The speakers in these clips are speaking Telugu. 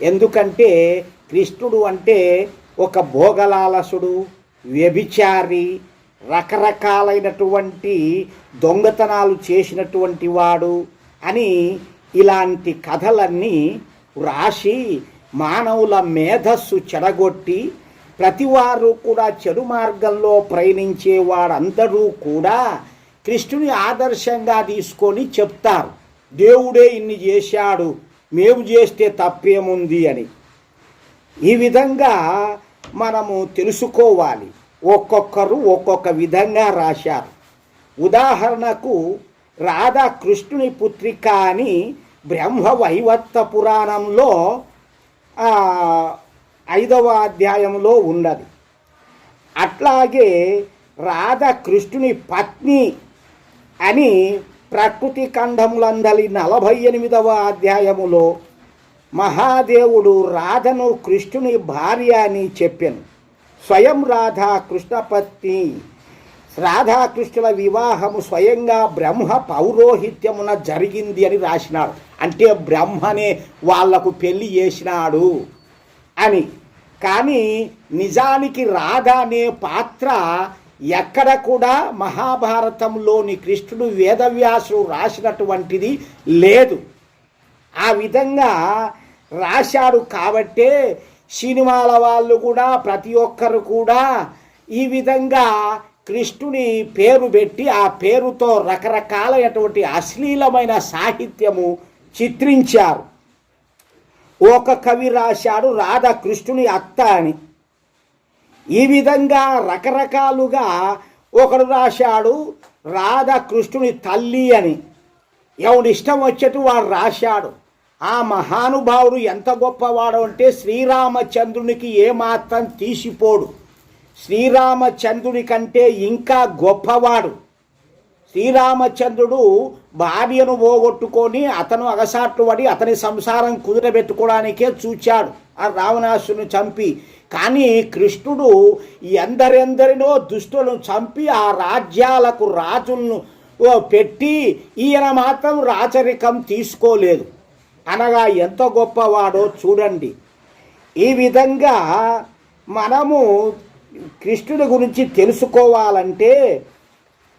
ఎందుకంటే కృష్ణుడు అంటే ఒక భోగలాలసుడు వ్యభిచారి రకరకాలైనటువంటి దొంగతనాలు చేసినటువంటి వాడు అని ఇలాంటి కథలన్నీ వ్రాసి మానవుల మేధస్సు చెడగొట్టి ప్రతివారు కూడా చెడు మార్గంలో ప్రయాణించే వారందరూ కూడా కృష్ణుని ఆదర్శంగా తీసుకొని చెప్తారు. దేవుడే ఇన్ని చేశాడు మేము చేస్తే తప్పేముంది అని. ఈ విధంగా మనము తెలుసుకోవాలి. ఒక్కొక్కరు ఒక్కొక్క విధంగా రాశారు. ఉదాహరణకు రాధాకృష్ణుని పుత్రిక అని బ్రహ్మ వైవత్త పురాణంలో ఐదవ అధ్యాయంలో ఉన్నది. అట్లాగే రాధాకృష్ణుని పత్ని అని ప్రకృతి ఖండములందలి నలభై ఎనిమిదవ అధ్యాయములో మహాదేవుడు రాధను కృష్ణుని భార్య అని చెప్పాను. స్వయం రాధా కృష్ణపత్ని రాధాకృష్ణుల వివాహము స్వయంగా బ్రహ్మ పౌరోహిత్యమున జరిగింది అని రాసినాడు. అంటే బ్రహ్మనే వాళ్ళకు పెళ్ళి చేసినాడు అని. కానీ నిజానికి రాధ అనే పాత్ర ఎక్కడ కూడా మహాభారతంలోని కృష్ణుడు వేదవ్యాసుడు రాసినటువంటిది లేదు. ఆ విధంగా రాశాడు కాబట్టే సినిమాల వాళ్ళు కూడా ప్రతి ఒక్కరు కూడా ఈ విధంగా కృష్ణుని పేరు పెట్టి ఆ పేరుతో రకరకాలైనటువంటి అశ్లీలమైన సాహిత్యము చిత్రించారు. ఒక కవి రాశాడు రాధ కృష్ణుని అత్త అని. ఈ విధంగా రకరకాలుగా ఒకడు రాశాడు రాధాకృష్ణుని తల్లి అని. ఎవడు ఇష్టం వచ్చేట్టు వాడు రాశాడు. ఆ మహానుభావుడు ఎంత గొప్పవాడు అంటే శ్రీరామచంద్రునికి ఏమాత్రం తీసిపోడు. శ్రీరామచంద్రుని కంటే ఇంకా గొప్పవాడు. శ్రీరామచంద్రుడు భార్యను పోగొట్టుకొని అతను అగసాట్లు పడి అతని సంసారం కుదురబెట్టుకోవడానికే చూచాడు. ఆ రావణాసుని చంపి కానీ కృష్ణుడు ఎందరెందరినో దుష్టులను చంపి ఆ రాజ్యాలకు రాజులను పెట్టి ఈయన మాత్రం రాచరికం తీసుకోలేదు. అనగా ఎంత గొప్పవాడో చూడండి. ఈ విధంగా మనము కృష్ణుడి గురించి తెలుసుకోవాలంటే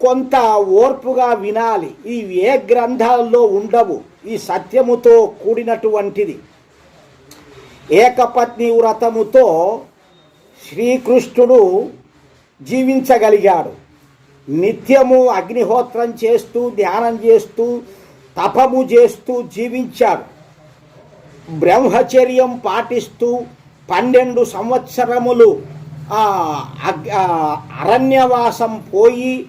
కొంత ఓర్పుగా వినాలి. ఈ ఏ గ్రంథాల్లో ఉండవు. ఈ సత్యముతో కూడినటువంటిది. ఏకపత్ని వ్రతముతో శ్రీకృష్ణుడు జీవించగలిగాడు. నిత్యము అగ్నిహోత్రం చేస్తూ ధ్యానం చేస్తూ తపము చేస్తూ జీవించాడు. బ్రహ్మచర్యం పాటిస్తూ పన్నెండు సంవత్సరములు అగ్- అరణ్యవాసం పోయి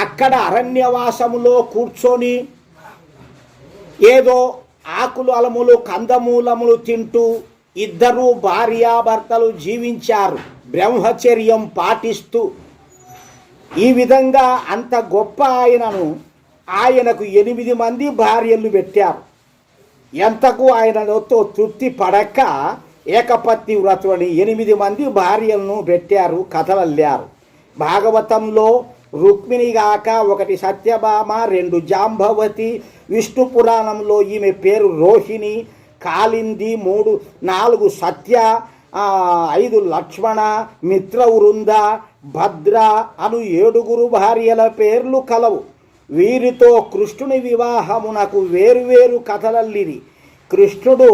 అక్కడ అరణ్యవాసములో కూర్చొని ఏదో ఆకులు అలములు కందమూలములు తింటూ ఇద్దరు భార్యాభర్తలు జీవించారు. బ్రహ్మచర్యం పాటిస్తూ ఈ విధంగా అంత గొప్ప ఆయనను ఆయనకు ఎనిమిది మంది భార్యలు పెట్టారు. ఎంతకు ఆయనతో తృప్తి పడక ఏకపత్ని వ్రతుని ఎనిమిది మంది భార్యలను పెట్టారు కథలల్లారు. భాగవతంలో రుక్మిణి గాక ఒకటి సత్యభామ రెండు జాంబవతి విష్ణు పురాణంలో ఈమె పేరు రోహిణి కాలింది మూడు నాలుగు సత్య ఐదు లక్ష్మణ మిత్ర వృంద భద్ర అను ఏడుగురు భార్యల పేర్లు కలవు. వీరితో కృష్ణుని వివాహమునకు వేరువేరు కథలల్లిరి. కృష్ణుడు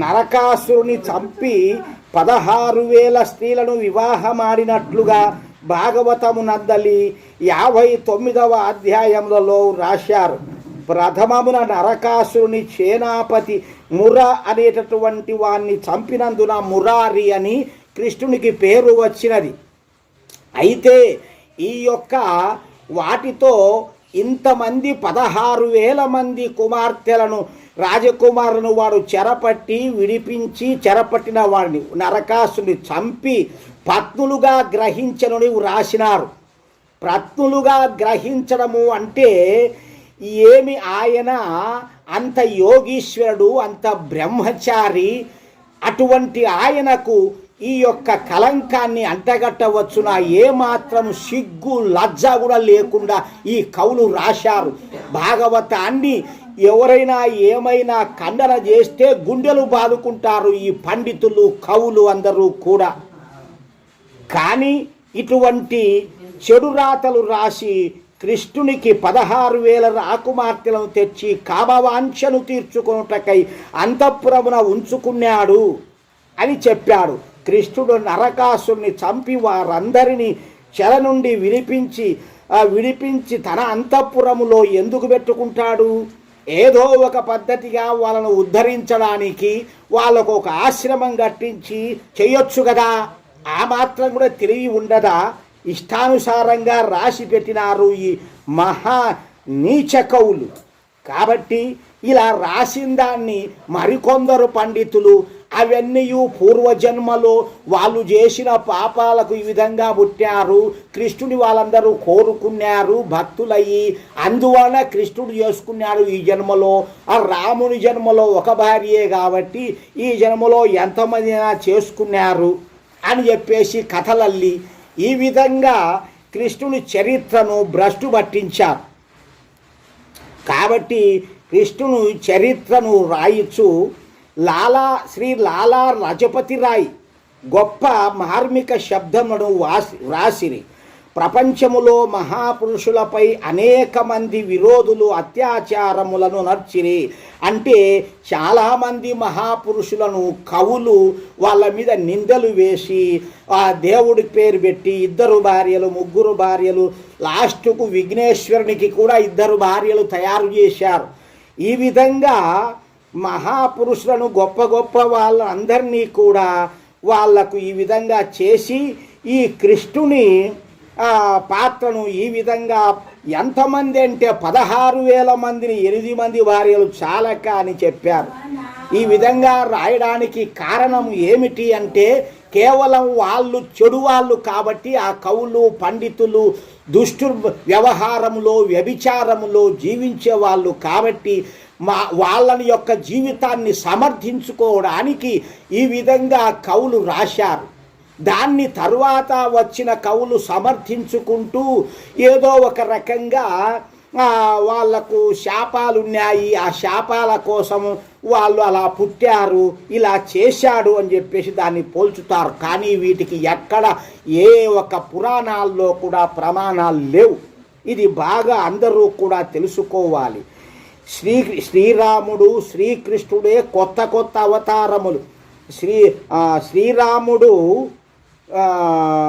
నరకాసురుని చంపి పదహారు వేల స్త్రీలను వివాహమాడినట్లుగా భాగవతమునందలి యాభై తొమ్మిదవ అధ్యాయములలో రాశారు. ప్రథమమున నరకాసురుని సేనాపతి ముర అనేటటువంటి వాణ్ణి చంపినందున మురారి అని కృష్ణునికి పేరు వచ్చినది. అయితే ఈ యొక్క వాటితో ఇంతమంది పదహారు వేల మంది కుమార్తెలను రాజకుమారులను వాడు చెరపట్టి విడిపించి చెరపట్టిన వాడిని నరకాసుని చంపి పత్నులుగా గ్రహించను వ్రాసినారు ప్రత్నులుగా గ్రహించడము అంటే ఏమి ఆయన అంత యోగీశ్వరుడు అంత బ్రహ్మచారి అటువంటి ఆయనకు ఈ యొక్క కలంకాన్ని అంటగట్టవచ్చున? ఏమాత్రం సిగ్గు లజ్జ కూడా లేకుండా ఈ కవులు రాశారు. భాగవతాన్ని ఎవరైనా ఏమైనా ఖండన చేస్తే గుండెలు బాదుకుంటారు ఈ పండితులు కవులు అందరూ కూడా. కానీ ఇటువంటి చెడు రాతలు రాసి కృష్ణునికి పదహారు వేల రాకుమార్తెలను తెచ్చి కామవాంఛను తీర్చుకొనుటకై అంతఃపురమున ఉంచుకున్నాడు అని చెప్పాడు. కృష్ణుడు నరకాసుని చంపి వారందరినీ చెర నుండి విడిపించి విడిపించి తన అంతఃపురములో ఎందుకు పెట్టుకుంటాడు? ఏదో ఒక పద్ధతిగా వాళ్ళను ఉద్ధరించడానికి వాళ్ళకు ఒక ఆశ్రమం కట్టించి చేయొచ్చు కదా? ఆ మాత్రం కూడా తెలివి ఉండదా? ఇష్టానుసారంగా రాసి పెట్టినారు ఈ మహా నీచ కవులు కాబట్టి ఇలా రాసిన దాన్ని మరికొందరు పండితులు అవన్నీ పూర్వజన్మలో వాళ్ళు చేసిన పాపాలకు ఈ విధంగా పుట్టారు కృష్ణుని వాళ్ళందరూ కోరుకున్నారు భక్తులయ్యి. అందువలన కృష్ణుడు చేసుకున్నాడు ఈ జన్మలో. ఆ రాముని జన్మలో ఒక భార్యే కాబట్టి ఈ జన్మలో ఎంతమంది చేసుకున్నారు అని చెప్పేసి కథలల్లి ఈ విధంగా కృష్ణుని చరిత్రను భ్రష్టు పట్టించారు. కాబట్టి కృష్ణుని చరిత్రను రాయిచు లాలా శ్రీ లాలా రజపతి రాయ్ గొప్ప మార్మిక శబ్దమును వాసి వ్రాసిరి ప్రపంచములో మహాపురుషులపై అనేక మంది విరోధులు అత్యాచారములను నర్చిరి అంటే చాలామంది మహాపురుషులను కవులు వాళ్ళ మీద నిందలు వేసి ఆ దేవుడి పేరు పెట్టి ఇద్దరు భార్యలు ముగ్గురు భార్యలు లాస్ట్కు విఘ్నేశ్వరునికి కూడా ఇద్దరు భార్యలు తయారు చేశారు. ఈ విధంగా మహాపురుషులను గొప్ప గొప్ప వాళ్ళందరినీ కూడా వాళ్ళకు ఈ విధంగా చేసి ఈ కృష్ణుని పాత్రను ఈ విధంగా ఎంతమంది అంటే పదహారు వేల మందిని ఎనిమిది మంది భార్యలు చాలక అని చెప్పారు. ఈ విధంగా రాయడానికి కారణం ఏమిటి అంటే కేవలం వాళ్ళు చెడు వాళ్ళు కాబట్టి ఆ కవులు పండితులు దుష్టు వ్యవహారంలో వ్యభిచారములో జీవించే వాళ్ళు కాబట్టి మా వాళ్ళని యొక్క జీవితాన్ని సమర్థించుకోవడానికి ఈ విధంగా కవులు రాశారు. దాన్ని తరువాత వచ్చిన కవులు సమర్థించుకుంటూ ఏదో ఒక రకంగా వాళ్ళకు శాపాలు ఉన్నాయి ఆ శాపాల కోసం వాళ్ళు అలా పుట్టారు ఇలా చేశాడు అని చెప్పేసి దాన్ని పోల్చుతారు. కానీ వీటికి ఎక్కడ ఏ ఒక పురాణాల్లో కూడా ప్రమాణాలు లేవు. ఇది బాగా అందరూ కూడా తెలుసుకోవాలి. శ్రీ శ్రీరాముడు శ్రీకృష్ణుడే కొత్త కొత్త అవతారములు. శ్రీ శ్రీరాముడు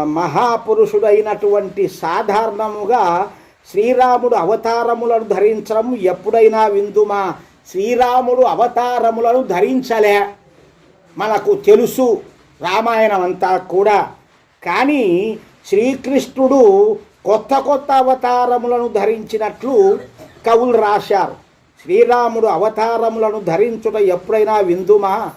మహాపురుషుడైనటువంటి సాధారణముగా శ్రీరాముడు అవతారములను ధరించడం ఎప్పుడైనా విందుమా? శ్రీరాముడు అవతారములను ధరించలే. మనకు తెలుసు రామాయణం అంతా కూడా. కానీ శ్రీకృష్ణుడు కొత్త కొత్త అవతారములను ధరించినట్లు కవులు రాశారు. శ్రీరాముడు అవతారములను ధరించుట ఎప్పుడైనా విందుమా?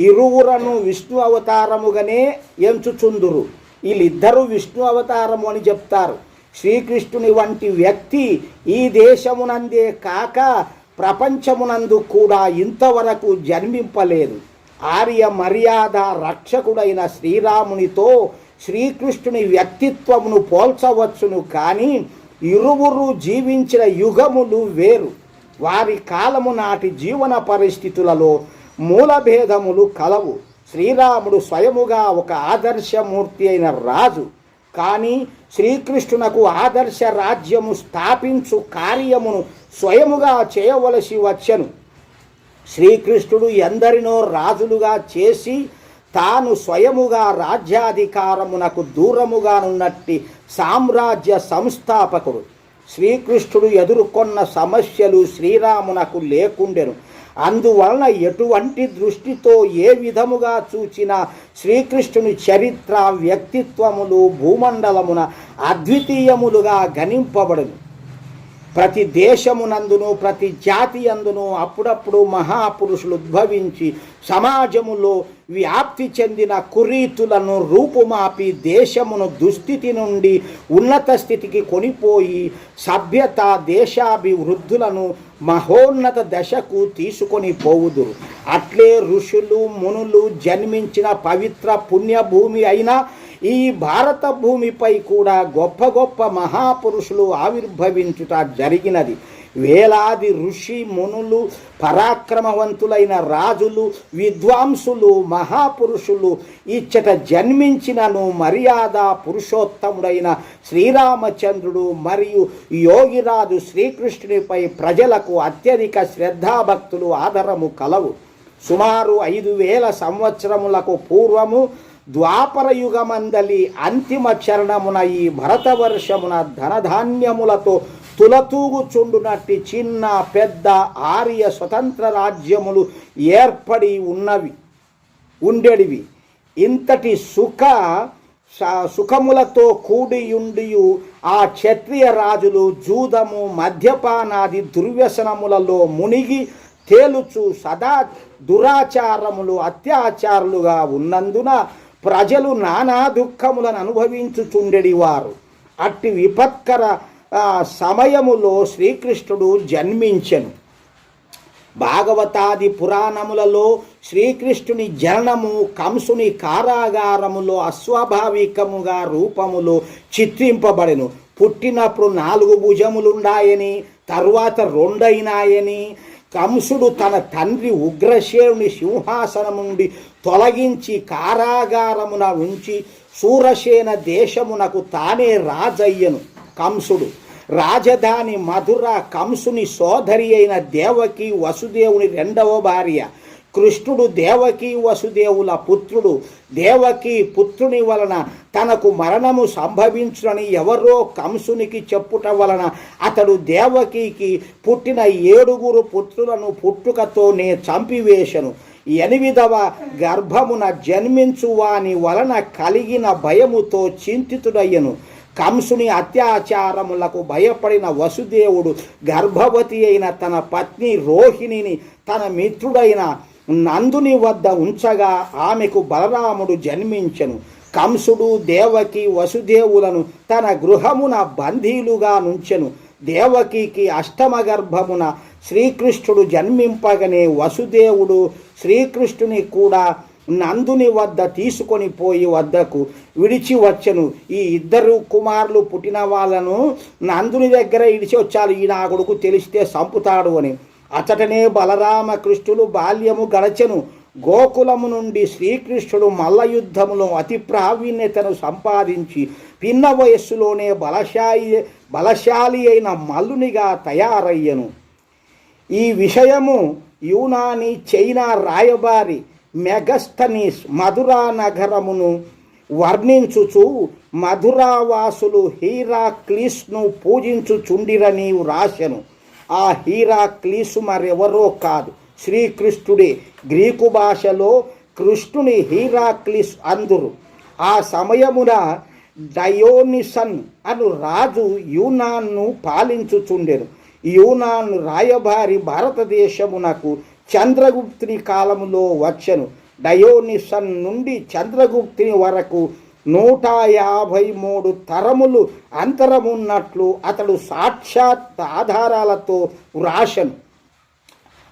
ఇరువురను విష్ణు అవతారముగానే ఎంచుచుందురు. వీళ్ళిద్దరూ విష్ణు అవతారము అని చెప్తారు. శ్రీకృష్ణుని వంటి వ్యక్తి ఈ దేశమునందే కాక ప్రపంచమునందు కూడా ఇంతవరకు జన్మింపలేదు. ఆర్య మర్యాద రక్షకుడైన శ్రీరామునితో శ్రీకృష్ణుని వ్యక్తిత్వమును పోల్చవచ్చును కానీ ఇరువురు జీవించిన యుగములు వేరు. వారి కాలము నాటి జీవన పరిస్థితులలో మూలభేదములు కలవు. శ్రీరాముడు స్వయముగా ఒక ఆదర్శమూర్తి అయిన రాజు. కానీ శ్రీకృష్ణునకు ఆదర్శ రాజ్యము స్థాపించు కార్యమును స్వయముగా చేయవలసి వచ్చెను. శ్రీకృష్ణుడు ఎందరినో రాజులుగా చేసి తాను స్వయముగా రాజ్యాధికారమునకు దూరముగానున్నట్టి సామ్రాజ్య సంస్థాపకుడు. శ్రీకృష్ణుడు ఎదుర్కొన్న సమస్యలు శ్రీరామునకు లేకుండెను. అందువలన ఎటువంటి దృష్టితో ఏ విధముగా చూచిన శ్రీకృష్ణుని చరిత్ర వ్యక్తిత్వములు భూమండలమున అద్వితీయములుగా గణింపబడును. ప్రతి దేశమునందును ప్రతి జాతి అందును అప్పుడప్పుడు మహాపురుషులు ఉద్భవించి సమాజములో వ్యాప్తి చెందిన కురీతులను రూపుమాపి దేశమును దుస్థితి నుండి ఉన్నత స్థితికి కొనిపోయి సభ్యత దేశాభివృద్ధులను మహోన్నత దశకు తీసుకొని పోవుదురు. అట్లే ఋషులు మునులు జన్మించిన పవిత్ర పుణ్యభూమి అయిన ఈ భారత భూమిపై కూడా గొప్ప గొప్ప మహాపురుషులు ఆవిర్భవించుట జరిగినది. వేలాది ఋషి మునులు పరాక్రమవంతులైన రాజులు విద్వాంసులు మహాపురుషులు ఇచ్చట జన్మించినను మర్యాద పురుషోత్తముడైన శ్రీరామచంద్రుడు మరియు యోగిరాజు శ్రీకృష్ణునిపై ప్రజలకు అత్యధిక శ్రద్ధాభక్తులు ఆదరము కలవు. సుమారు ఐదు వేల సంవత్సరములకు పూర్వము ద్వాపరయుగమందలి అంతిమ చరణమున ఈ భరతవర్షమున ధనధాన్యములతో తులతూగుచుండునట్టి చిన్న పెద్ద ఆర్య స్వతంత్ర రాజ్యములు ఏర్పడి ఉన్నవి ఉండేడివి. ఇంతటి సుఖ స- సుఖములతో కూడియుండియు ఆ క్షత్రియ రాజులు జూదము మద్యపానాది దుర్వ్యసనములలో మునిగి తేలుచు సదా దురాచారములు అత్యాచారులుగా ఉన్నందున ప్రజలు నానా దుఃఖములను అనుభవించుచుండెడి వారు. అట్టి విపత్కర సమయములో శ్రీకృష్ణుడు జన్మించెను. భాగవతాది పురాణములలో శ్రీకృష్ణుని జననము కంసుని కారాగారములో అస్వాభావికముగా రూపములో చిత్రింపబడెను. పుట్టినప్పుడు నాలుగు భుజములుండాయని తరువాత రెండైనాయని కంసుడు తన తండ్రి ఉగ్రశేవుని సింహాసనం నుండి తొలగించి కారాగారమున ఉంచి సూరసేన దేశమునకు తానే రాజయ్యను కంసుడు. రాజధాని మధుర కంసుని సోదరి అయిన దేవకి వసుదేవుని రెండవ భార్య. కృష్ణుడు దేవకి వసుదేవుల పుత్రుడు. దేవకి పుత్రుని వలన తనకు మరణము సంభవించునని ఎవరో కంసునికి చెప్పుట వలన అతడు దేవకికి పుట్టిన ఏడుగురు పుత్రులను పుట్టుకతోనే చంపివేశను. ఎనిమిదవ గర్భమున జన్మించు వాని వలన కలిగిన భయముతో చింతితుడయ్యను. కంసుని అత్యాచారములకు భయపడిన వసుదేవుడు గర్భవతి అయిన తన పత్ని రోహిణిని తన మిత్రుడైన నందుని వద్ద ఉంచగా ఆమెకు బలరాముడు జన్మించెను. కంసుడు దేవకి వసుదేవులను తన గృహమున బందీలుగా నుంచెను. దేవకికి అష్టమ గర్భమున శ్రీకృష్ణుడు జన్మింపగనే వసుదేవుడు శ్రీకృష్ణుని కూడా నందుని వద్ద తీసుకొని పోయి వద్దకు విడిచి వచ్చను. ఈ ఇద్దరు కుమారులు పుట్టిన వాళ్ళను నందుని దగ్గర ఇడిచి వచ్చారు. ఈ నా కొడుకు తెలిస్తే సంపుతాడు అని. అతటనే బలరామకృష్ణులు బాల్యము గడచెను. గోకులము నుండి శ్రీకృష్ణుడు మల్లయుద్ధములో అతి ప్రావీణ్యతను సంపాదించి పిన్న వయస్సులోనే బలశాయి బలశాలి అయిన మల్లునిగా తయారయ్యను. ఈ విషయము యూనాని చైనా రాయబారి మెగస్తనీస్ మధురా నగరమును వర్ణించుచు మధురావాసులు హీరాక్లీస్ను పూజించుచుండిరని వ్రాసెను ఆ హీరాక్లీసు మరెవరో కాదు. శ్రీకృష్ణుడే గ్రీకు భాషలో కృష్ణుని హీరాక్లిస్ అందురు. ఆ సమయమున డయోనిసన్ అను రాజు యూనాన్ను పాలించుచుండెను. యూనాన్ రాయబారి భారతదేశమునకు చంద్రగుప్తుని కాలములో వచ్చను. డయోనిసన్ నుండి చంద్రగుప్తుని వరకు నూట యాభై మూడు తరములు అంతరమున్నట్లు అతడు సాక్షాత్ ఆధారాలతో వ్రాసను.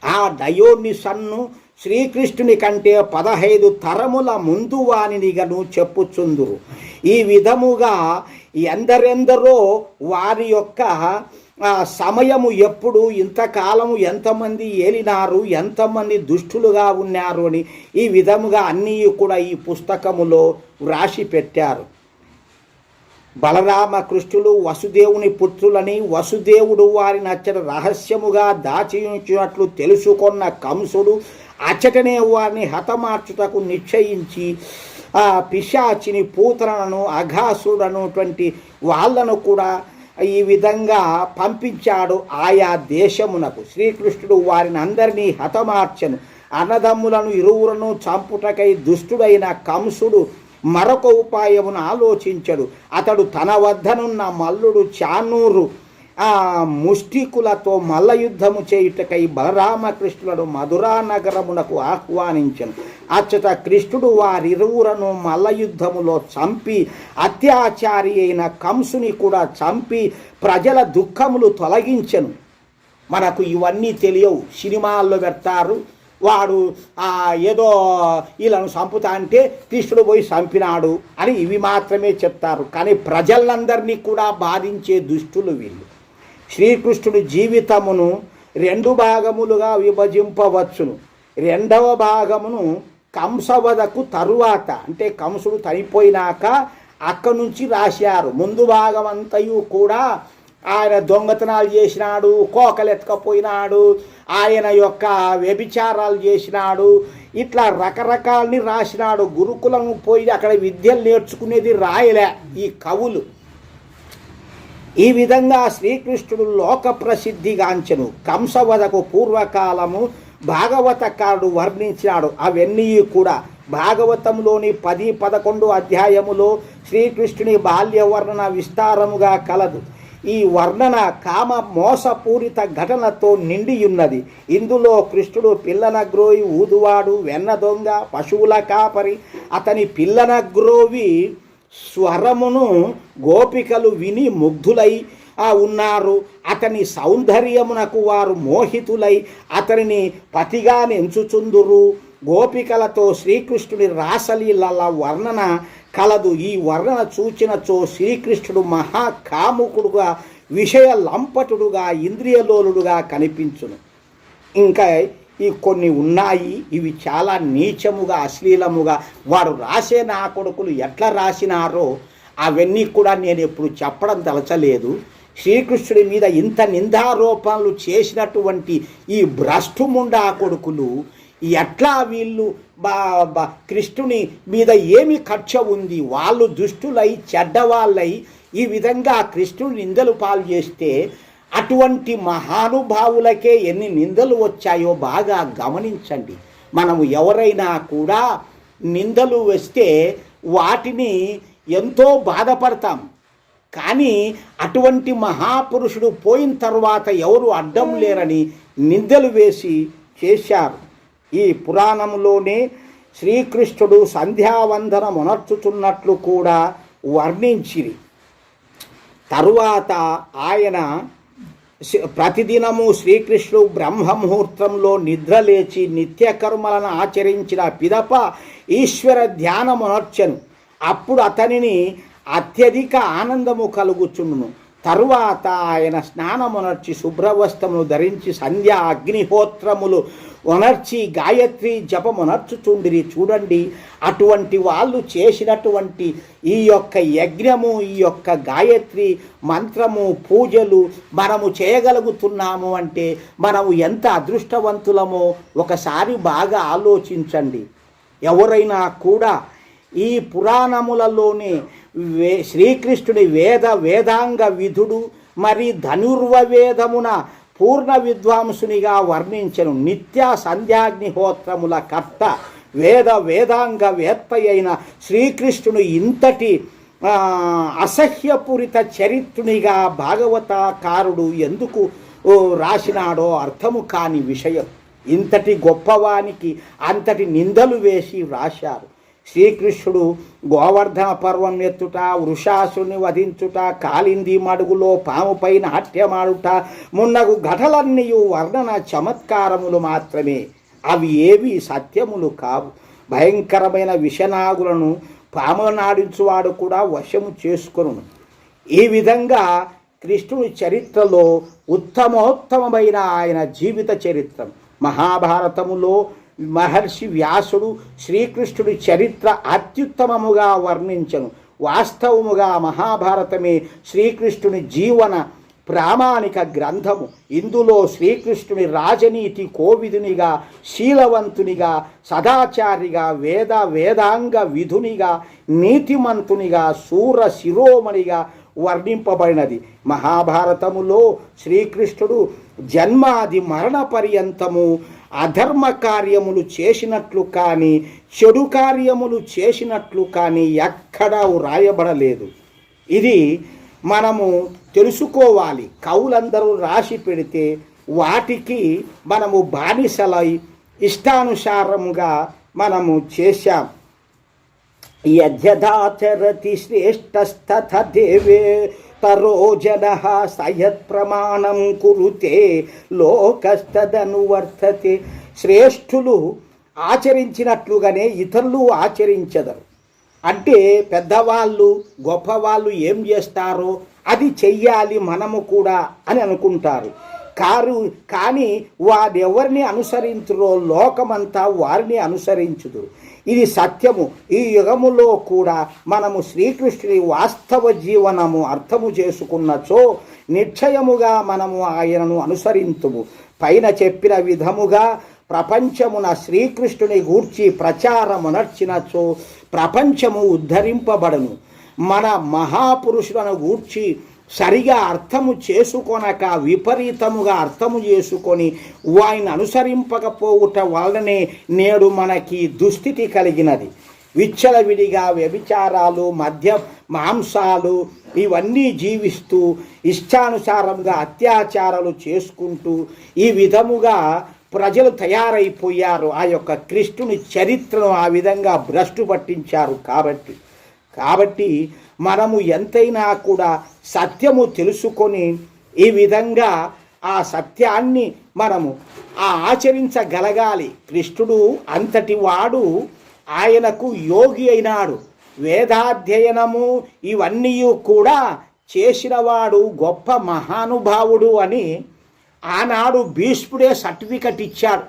ఆ డయోనిసన్ను శ్రీకృష్ణుని కంటే పదహైదు తరముల ముందు వానినిగను చెప్పుచుందురు. ఈ విధముగా ఎందరెందరో వారి యొక్క సమయము ఎప్పుడు ఇంతకాలము ఎంతమంది ఏలినారు ఎంతమంది దుష్టులుగా ఉన్నారు అని ఈ విధముగా అన్నీ కూడా ఈ పుస్తకములో వ్రాసి పెట్టారు. బలరామ కృష్ణులు వసుదేవుని పుత్రులని వసుదేవుడు వారిని అచ్చట రహస్యముగా దాచినట్లు తెలుసుకున్న కంసుడు అచ్చటనే వారిని హతమార్చుటకు నిశ్చయించి ఆ పిశాచిని అఘాసుడు అనేటువంటి వాళ్ళను కూడా ఈ విధంగా పంపించాడు ఆయా దేశమునకు. శ్రీకృష్ణుడు వారిని అందరినీ హతమార్చను. అన్నదమ్ములను ఇరువులను చంపుటకై దుష్టుడైన కంసుడు మరొక ఉపాయమును ఆలోచించడు. అతడు తన వద్దనున్న మల్లుడు చానూరు ఆ ముష్టికులతో మల్లయుద్ధము చేయుటకై బలరామకృష్ణులను మధురా నగరమునకు ఆహ్వానించను. అచ్చట కృష్ణుడు వారిరువురను మల్లయుద్ధములో చంపి అత్యాచారి అయిన కంసుని కూడా చంపి ప్రజల దుఃఖములు తొలగించను. మనకు ఇవన్నీ తెలియవు. సినిమాల్లో పెడతారు. వాడు ఏదో వీళ్ళను చంపుతా అంటే కృష్ణుడు పోయి చంపినాడు అని ఇవి మాత్రమే చెప్తారు. కానీ ప్రజలందరినీ కూడా బాధించే దుష్టులు వీళ్ళు. శ్రీకృష్ణుడి జీవితమును రెండు భాగములుగా విభజింపవచ్చును. రెండవ భాగమును కంసవదకు తరువాత అంటే కంసుడు చనిపోయినాక అక్కడి నుంచి రాశారు. ముందు భాగం అంతయు కూడా ఆయన దొంగతనాలు చేసినాడు కోకలెత్తకపోయినాడు ఆయన యొక్క వ్యభిచారాలు చేసినాడు ఇట్లా రకరకాలని రాసినాడు. గురుకులం పోయి అక్కడ విద్యలు నేర్చుకునేది రాయలే ఈ కవులు. ఈ విధంగా శ్రీకృష్ణుడు లోక ప్రసిద్ధిగాంచెను కంసవదకు పూర్వకాలము భాగవతకారుడు వర్ణించినాడు. అవన్నీ కూడా భాగవతంలోని పది పదకొండు అధ్యాయములో శ్రీకృష్ణుని బాల్య వర్ణన విస్తారముగా కలదు. ఈ వర్ణన కామ మోసపూరిత ఘటనతో నిండియున్నది. ఇందులో కృష్ణుడు పిల్లన గ్రోయి ఊదువాడు వెన్న దొంగ పశువుల కాపరి అతని పిల్లన గ్రోవి స్వరమును గోపికలు విని ముగ్ధులై ఆ ఉన్నారు. అతని సౌందర్యమునకు వారు మోహితులై అతనిని పతిగా ఎంచుచుందురు గోపికలతో శ్రీకృష్ణుడి రాసలీల వర్ణన కలదు. ఈ వర్ణన చూచినచో శ్రీకృష్ణుడు మహాకాముకుడుగా విషయ లంపటుడుగా ఇంద్రియలోలుడుగా కనిపించును. ఇంకా ఈ కొన్ని ఉన్నాయి. ఇవి చాలా నీచముగా అశ్లీలముగా. వారు రాసే నా కొడుకులు ఎట్లా రాసినారో అవన్నీ కూడా నేను ఎప్పుడు చెప్పడం తలచలేదు. శ్రీకృష్ణుడి మీద ఇంత నిందారోపణలు చేసినటువంటి ఈ భ్రష్టుముండా కొడుకులు ఎట్లా వీళ్ళు బా కృష్ణుని మీద ఏమి ఖర్చ ఉంది? వాళ్ళు దుష్టులై చెడ్డవాళ్ళై ఈ విధంగా కృష్ణుని నిందలు పాలు చేస్తే అటువంటి మహానుభావులకే ఎన్ని నిందలు వచ్చాయో బాగా గమనించండి. మనము ఎవరైనా కూడా నిందలు వస్తే వాటిని ఎంతో బాధపడతాం. కానీ అటువంటి మహాపురుషుడు పోయిన తర్వాత ఎవరు అడ్డం లేరని నిందలు వేసి చేశారు. ఈ పురాణంలోనే శ్రీకృష్ణుడు సంధ్యావందనం ఉనర్చుచున్నట్లు కూడా వర్ణించిరి. తరువాత ఆయన ప్రతిదినము శ్రీకృష్ణుడు బ్రహ్మముహూర్తంలో నిద్రలేచి నిత్యకర్మలను ఆచరించిన పిదప ఈశ్వర ధ్యానమునర్చను. అప్పుడు అతనిని అత్యధిక ఆనందము కలుగుచుండును. తరువాత ఆయన స్నానమునర్చి శుభ్రవస్త్రమును ధరించి సంధ్య అగ్నిహోత్రములు ఉనర్చి గాయత్రి జపమునర్చుచుండిరి. చూడండి అటువంటి వాళ్ళు చేసినటువంటి ఈ యొక్క యజ్ఞము ఈ యొక్క గాయత్రి మంత్రము పూజలు మనము చేయగలుగుతున్నాము అంటే మనము ఎంత అదృష్టవంతులమో ఒకసారి బాగా ఆలోచించండి. ఎవరైనా కూడా ఈ పురాణములలోనే వే శ్రీకృష్ణుడి వేద వేదాంగ విధుడు మరి ధనుర్వ వేదమున పూర్ణ విద్వాంసునిగా వర్ణించను నిత్య సంధ్యాగ్నిహోత్రముల కర్త వేద వేదాంగ వేత్త అయిన శ్రీకృష్ణుడు ఇంతటి అసహ్యపూరిత చరిత్రునిగా భాగవతకారుడు ఎందుకు రాసినాడో అర్థము కాని విషయం. ఇంతటి గొప్పవానికి అంతటి నిందలు వేసి వ్రాశారు. శ్రీకృష్ణుడు గోవర్ధన పర్వం ఎత్తుట వృషాసుని వధించుట కాలింది మడుగులో పాముపైన హత్యమాడుట మున్నగు ఘటలన్నీయు వర్ణన చమత్కారములు మాత్రమే. అవి ఏవి సత్యములు కావు. భయంకరమైన విషనాగులను పామనాడించువాడు కూడా వశము చేసుకును ఈ విధంగా కృష్ణుని చరిత్రలో ఉత్తమోత్తమమైన ఆయన జీవిత చరిత్ర. మహాభారతములో మహర్షి వ్యాసుడు శ్రీకృష్ణుడి చరిత్ర అత్యుత్తమముగా వర్ణించను. వాస్తవముగా మహాభారతమే శ్రీకృష్ణుని జీవన ప్రామాణిక గ్రంథము. ఇందులో శ్రీకృష్ణుని రాజనీతి కోవిదునిగా శీలవంతునిగా సదాచారిగా వేద వేదాంగ విధునిగా నీతిమంతునిగా శూర శిరోమణిగా వర్ణింపబడినది. మహాభారతములో శ్రీకృష్ణుడు జన్మాది మరణ పర్యంతము అధర్మ కార్యములు చేసినట్లు కానీ చెడు కార్యములు చేసినట్లు కానీ ఎక్కడా వ్రాయబడలేదు. ఇది మనము తెలుసుకోవాలి. కవులందరూ రాసి పెడితే వాటికి మనము బానిసలై ఇష్టానుసారముగా మనము చేశాం. యథాచరతి శ్రేష్టస్తథ దేవే తరో జన సయత్ ప్రమాణం కురుతే లోకస్తదనువర్తతే శ్రేష్ఠులు ఆచరించినట్లుగానే ఇతరులు ఆచరించదరు. అంటే పెద్దవాళ్ళు గొప్పవాళ్ళు ఏం చేస్తారో అది చెయ్యాలి మనము కూడా అని అనుకుంటారు. కారు కానీ వారు ఎవరిని అనుసరించురో లోకమంతా వారిని అనుసరించుదు. ఇది సత్యము. ఈ యుగములో కూడా మనము శ్రీకృష్ణుని వాస్తవ జీవనము అర్థము చేసుకున్నచో నిశ్చయముగా మనము ఆయనను అనుసరింతుము. పైన చెప్పిన విధముగా ప్రపంచమున శ్రీకృష్ణుని గూర్చి ప్రచారమునర్చినచో ప్రపంచము ఉద్ధరింపబడను. మన మహాపురుషులను గూర్చి సరిగా అర్థము చేసుకొనక విపరీతముగా అర్థము చేసుకొని వాయిని అనుసరింపకపోవుట వలననే నేడు మనకి దుస్థితి కలిగినది. విచ్చలవిడిగా వ్యభిచారాలు మద్య మాంసాలు ఇవన్నీ జీవిస్తూ ఇష్టానుసారంగా అత్యాచారాలు చేసుకుంటూ ఈ విధముగా ప్రజలు తయారైపోయారు. ఆ యొక్క కృష్ణుని చరిత్రను ఆ విధంగా భ్రష్టు పట్టించారు కాబట్టి. కాబట్టి మనము ఎంతైనా కూడా సత్యము తెలుసుకొని ఈ విధంగా ఆ సత్యాన్ని మనము ఆ ఆచరించగలగాలి. కృష్ణుడు అంతటి వాడు ఆయనకు యోగి అయినాడు. వేదాధ్యయనము ఇవన్నీ కూడా చేసినవాడు గొప్ప మహానుభావుడు అని ఆనాడు భీష్ముడే సర్టిఫికెట్ ఇచ్చాడు.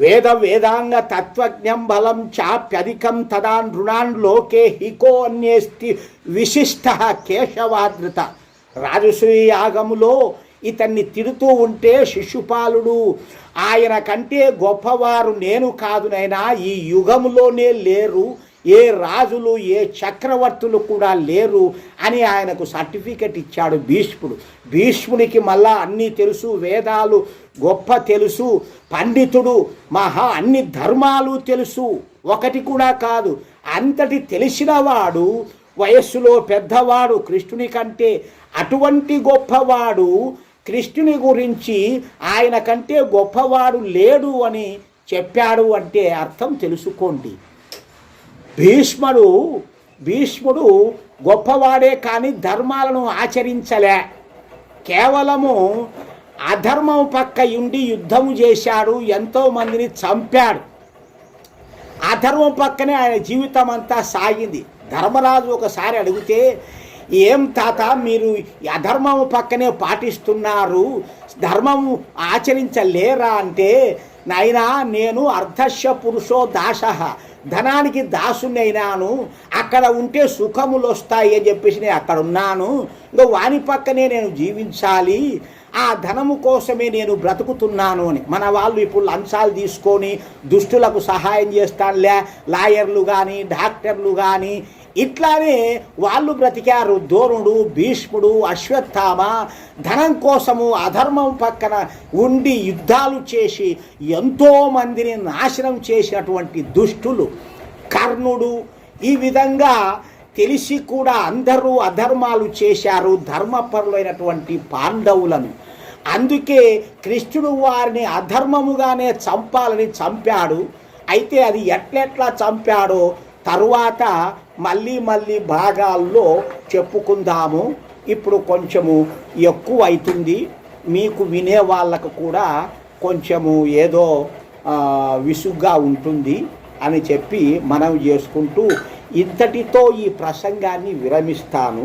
వేద వేదాంగ తత్వజ్ఞం బలం చాప్యధికం తదా నృణాన్ లోకే హికో అన్యేస్తి విశిష్ట కేశవాదృత యాగములో ఇతన్ని తిడుతూ ఉంటే శిశుపాలుడు ఆయన కంటే గొప్పవారు నేను కాదునైనా ఈ యుగములోనే లేరు. ఏ రాజులు ఏ చక్రవర్తులు కూడా లేరు అని ఆయనకు సర్టిఫికెట్ ఇచ్చాడు భీష్ముడు. భీష్మునికి మళ్ళా అన్నీ తెలుసు వేదాలు గొప్ప తెలుసు పండితుడు మహా అన్ని ధర్మాలు తెలుసు. ఒకటి కూడా కాదు అంతటి తెలిసినవాడు వయస్సులో పెద్దవాడు కృష్ణుని కంటే అటువంటి గొప్పవాడు కృష్ణుని గురించి ఆయన కంటే గొప్పవాడు లేడు అని చెప్పాడు అంటే అర్థం తెలుసుకోండి. భీష్ముడు భీష్ముడు గొప్పవాడే కానీ ధర్మాలను ఆచరించలే. కేవలము అధర్మం పక్క ఉండి యుద్ధము చేశాడు ఎంతోమందిని చంపాడు. అధర్మం పక్కనే ఆయన జీవితం అంతా సాగింది. ధర్మరాజు ఒకసారి అడిగితే ఏం తాత మీరు అధర్మము పక్కనే పాటిస్తున్నారు ధర్మము ఆచరించలేరా? అంటే నాయనా నేను అర్ధశ పురుషో దాస ధనానికి దాసునైనాను అక్కడ ఉంటే సుఖములు వస్తాయి అని చెప్పేసి నేను అక్కడ ఉన్నాను. ఇంకో వాని పక్కనే నేను జీవించాలి ఆ ధనము కోసమే నేను బ్రతుకుతున్నాను అని. మన వాళ్ళు ఇప్పుడు లంచాలు తీసుకొని దుష్టులకు సహాయం చేస్తానులే లాయర్లు కానీ డాక్టర్లు కానీ ఇట్లానే వాళ్ళు బ్రతికారు. దోరుడు భీష్ముడు అశ్వత్థామ ధనం కోసము అధర్మం పక్కన ఉండి యుద్ధాలు చేసి ఎంతో మందిని నాశనం చేసినటువంటి దుష్టులు కర్ణుడు ఈ విధంగా తెలిసి కూడా అందరూ అధర్మాలు చేశారు ధర్మపరులైనటువంటి పాండవులను. అందుకే కృష్ణుడు వారిని అధర్మముగానే చంపాలని చంపాడు. అయితే అది ఎట్లెట్లా చంపాడో తరువాత మళ్ళీ మళ్ళీ భాగాల్లో చెప్పుకుందాము. ఇప్పుడు కొంచెము ఎక్కువ అవుతుంది మీకు వినే వాళ్ళకు కూడా కొంచెము ఏదో విసుగ్గా ఉంటుంది అని చెప్పి మనం చేసుకుంటూ ఇంతటితో ఈ ప్రసంగాన్ని విరమిస్తాను.